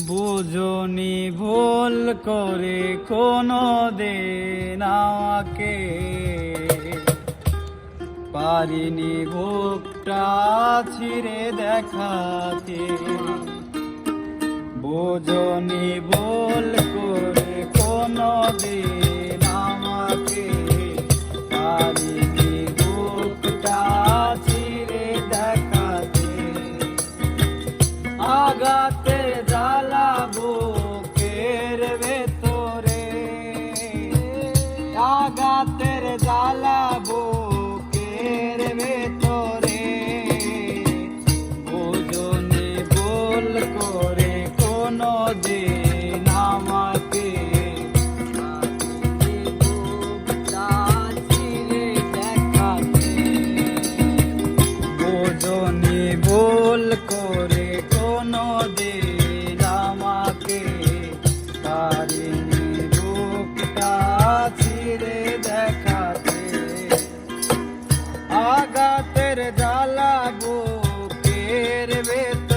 বুঝনি ভুল করে কোনো দিন আমাকে। পারিনি বুকটা ছিঁড়ে দেখাতে। বুঝনি ভুল করে কোনো দিন আমাকে। পারিনি বুকটা ছিঁড়ে দেখাতে। আগাতে আগাতের জ্বালাবো কের ভেতরে। ওজনে বল করে কোনো দিন আমাকে দেখাতে। বোঝনি আগাতের জ্বালা বুকের ভেতরে